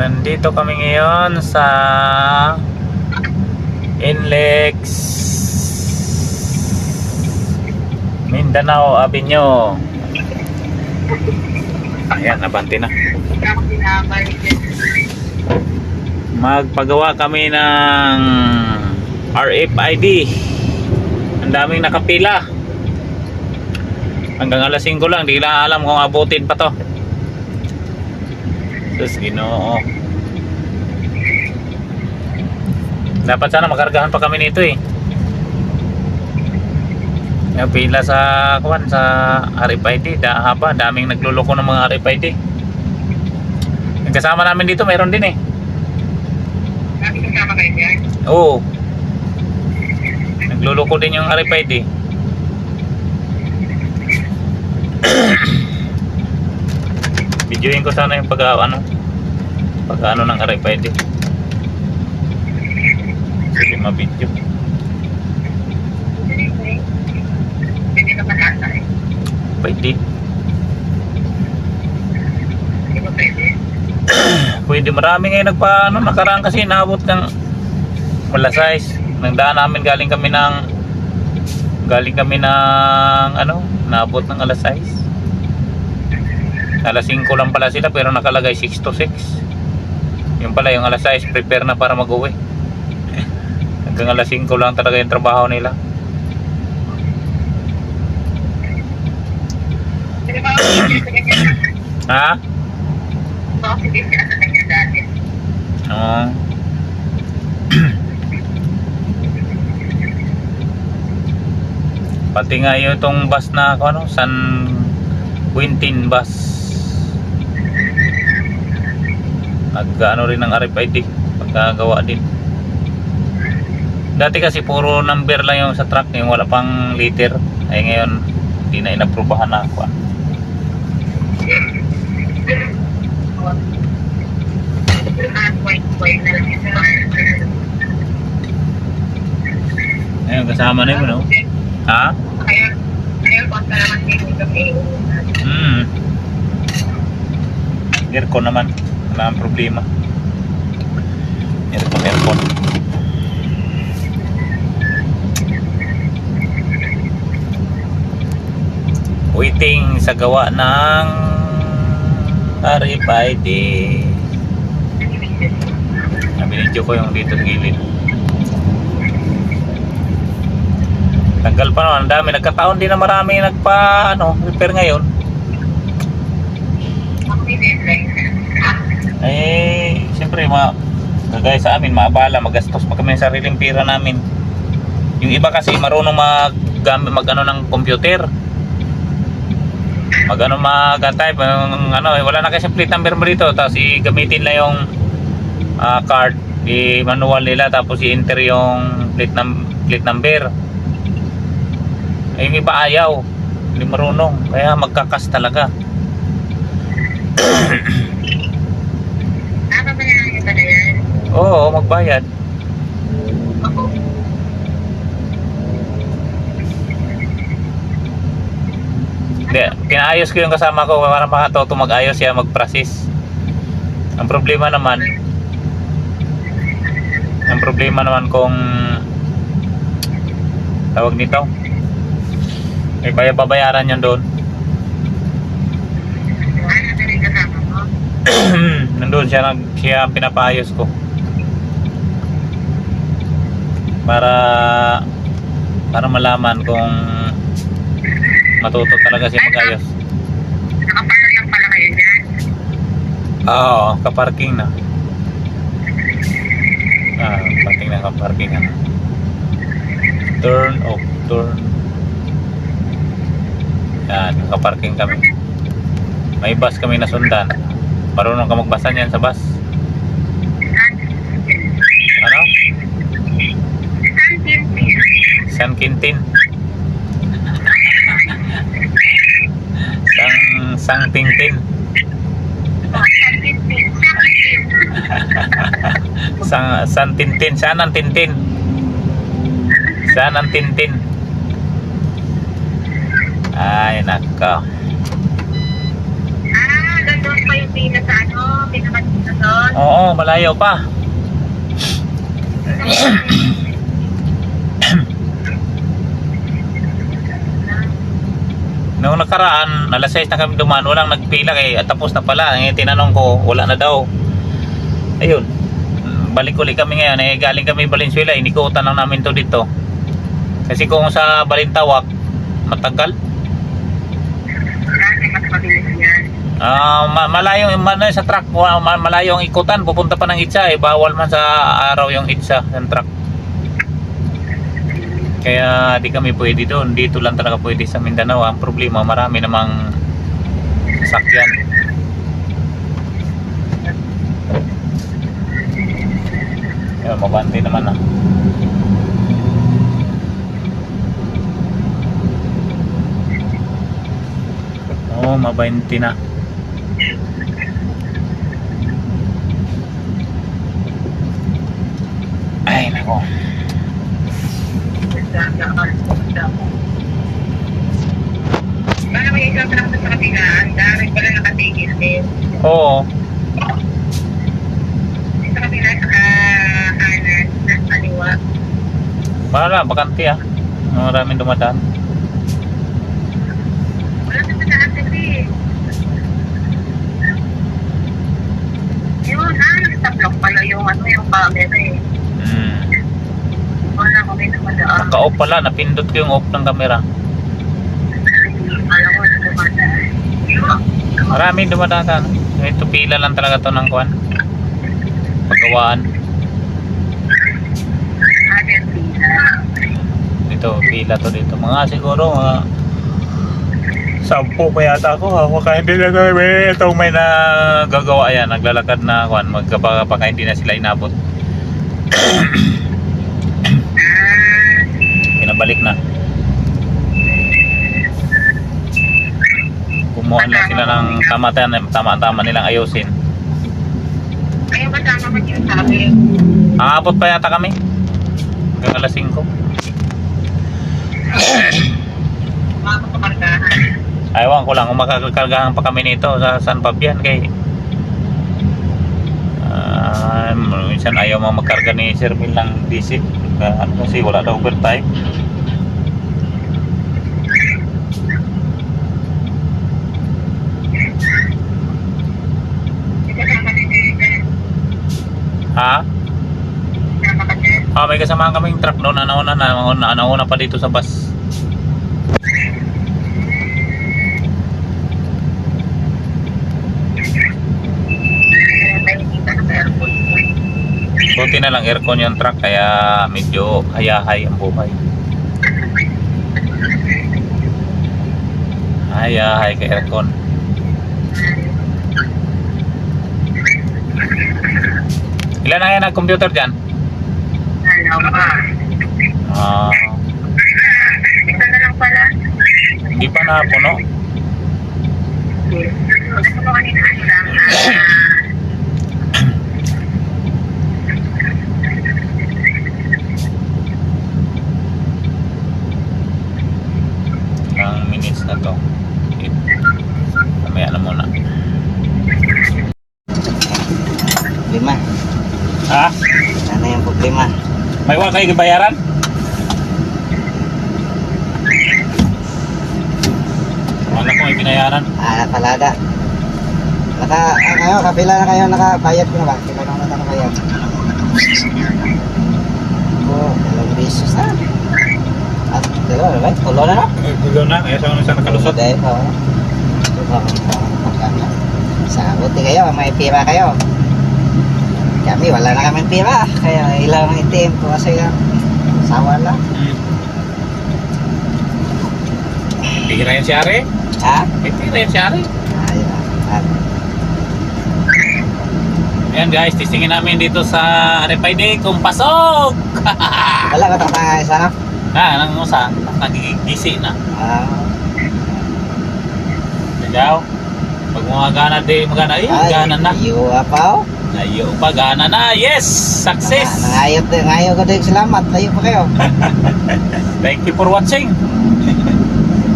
Nandito kami ngayon sa Inlex Mindanao Avenue. Ayan, nabanti na. Magpagawa kami ng RFID. Ang daming nakapila. Hanggang alas 5 lang, di lang alam kung abutin pa to. Sus, ginoo. Dapat sana makargahan pa kami nito eh. Yung pila sa kuan sa RFID, da haba, daming nagluloko ng mga RFID. Yung kasama namin dito, meron din eh. kasama kayo dyan? Oo. Nagluloko din yung RFID. Videoin ko sana yung pag ano pag ano ng RFID. Sige ma-video. Hindi naman ata eh. Pwede. Hindi pwede? Pwede marami ngayon nagpa ano nakaraan kasi naabot ng wala size. Nang daan namin galing kami ng galing kami ng ano, naabot ng alas 6. Alas 5 lang pala sila pero nakalagay 6 to 6. Yung pala yung alas 6 prepare na para mag-uwi. Hanggang alas 5 lang talaga yung trabaho nila. Ha? Oo. Pati nga yung itong bus na ako, ano, San Quintin bus. Nag ano rin ng RFID, pagkagawa din. Dati kasi puro number lang yung sa truck, yung wala pang liter. Ay ngayon, hindi na inaprubahan na ako. ah. Ayun, kasama na yun, no? Ha? Kaya kung sa naman din ito eh. Hmm. Naman. Wala ang problema. Aircon, aircon. Waiting sa gawa ng RFID. Nabinidyo ko yung dito gilid. Tanggal pa naman, ang dami. Nagkataon din na marami nagpa, ano, repair ngayon. Deadline. Eh, siyempre, ma, kagaya sa amin, maabala, magastos pa kami sa sariling pira namin. Yung iba kasi marunong mag, mag ano ng computer. Mag ano mag-type, yung, ano, wala na kasi plate number mo dito, tapos i-gamitin lang yung ah, card, i-manual nila, tapos i-enter yung plate, num plate number. Eh, yung iba ayaw, hindi marunong, kaya magkakas talaga. Ako ba na yung pala yan? Oo, magbayad. Hindi, pinaayos ko yung kasama ko para makatoto mag-ayos siya, mag-process. Ang problema naman, ang problema naman kung tawag nito, may baya- babayaran yun doon. Nandun siya, nag, siya pinapaayos ko. Para para malaman kung matuto talaga siya mag-ayos. Nakaparang lang pala kayo dyan. Oo, kaparking na. Ah, parking na kaparking na. Turn off, turn. Yan, kaparking kami. May bus kami na sundan. Marunong ka magbasa niyan sa bus. Ano? San Quintin. Sang Sang Tintin. Sang San Tintin. Saan ang Tintin? Saan ang Tintin? Ay, naka. Ah, gano'n pa yung sa ano, pinakasin na doon. Oo, Oo, malayo pa. Noong nakaraan, alas 6 na kami dumaan, walang nagpila kay at tapos na pala. Eh, tinanong ko, wala na daw. Ayun. Balik uli kami ngayon. Eh, galing kami Valenzuela, inikutan lang namin to dito. Kasi kung sa Balintawak, matagal. Ah, ma- malayo ano, sa truck, malayo ang ikutan, pupunta pa ng Itza eh. Bawal man sa araw yung Itza ng truck. Kaya di kami pwede doon. Dito lang talaga pwede sa Mindanao. Ang problema, marami namang sasakyan. Yan, mabante naman ah. na. Oo, mabainti na. Ay, nako. Para may isang truck sa kabilaan, dami pala nakatigil. Oo. Sa kabila, sa kanan, sa kaliwa. Wala, bakante ah. Maraming dumadaan. Wala na kasi. Yun, ah, nag-stop lang pala yung ano yung camera eh. Hmm. Wala ko may namadaan. Naka-off pala, napindot ko yung off ng camera. Maraming dumadaan. Ito pila lang talaga to ng kuan. Pagawaan. Dito, pila to dito. Mga siguro, mga sampu pa yata ako. Ako kaya hindi na kami. Itong may nagagawa yan. Naglalakad na kuan. Magkabaka pa kaya hindi na sila inabot. Pinabalik na. Kumuha na sila ng tama-tama, tama-tama nilang ayusin. kayo ba tama ba yung sabi? Aabot pa yata kami. Hanggang alas 5. Mga kapakargahan. Aywan ko lang kung makakakargahan pa kami nito sa San Fabian kay Ah, minsan ayaw mo magkarga ni Sir Mil ng diesel Ah, ano kasi wala daw overtime Hindi ka tama ni Jason. Ha? Ah, may kasamahan kaming truck noon nauna na nauna, nauna pa dito sa bus. Buti na lang aircon yung truck kaya medyo hayahay ang buhay. Hayahay ka aircon ilan na yan ang computer dyan? Ah, Ito na lang pala. Hindi pa napuno. Ano mo kanina ano lang? Ilang minutes na to. Mamaya na muna. Lima. Ha? Ano yung problema? May wala kayo bayaran? Wala ko may binayaran. Ah, palada. Naka, ah, kayo, kapila na kayo, nakabayad ko na ba? Kapila na na nakabayad. Oo, dalawang beses na. At dalawa, na ba? Tulo na na? Gulo na, kaya sa sa nakalusot. Dahil, oo. Diba, magkano? Sa buti kayo, may pira kayo. Kami, wala na kami pira. Kaya ilang itim ko kasi yung sawa lang. Pira yan si Are. Ha? Eh, pira yan si. Ayun. Ah, Ayan guys, testingin namin dito sa RFID kung pasok! Wala ba itong mga isa, na, nang usa, nagigisi na. Ah, Ikaw, pag mga gana di magana, ay, gana na. Pa, oh. Layo pa, gana na. Yes! Success! Na- Nangayot din, ngayon ko din salamat. Tayo pa kayo. Thank you for watching.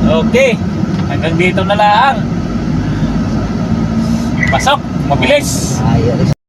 Okay. Hanggang dito na lang. Pasok. Mabilis. Ayun.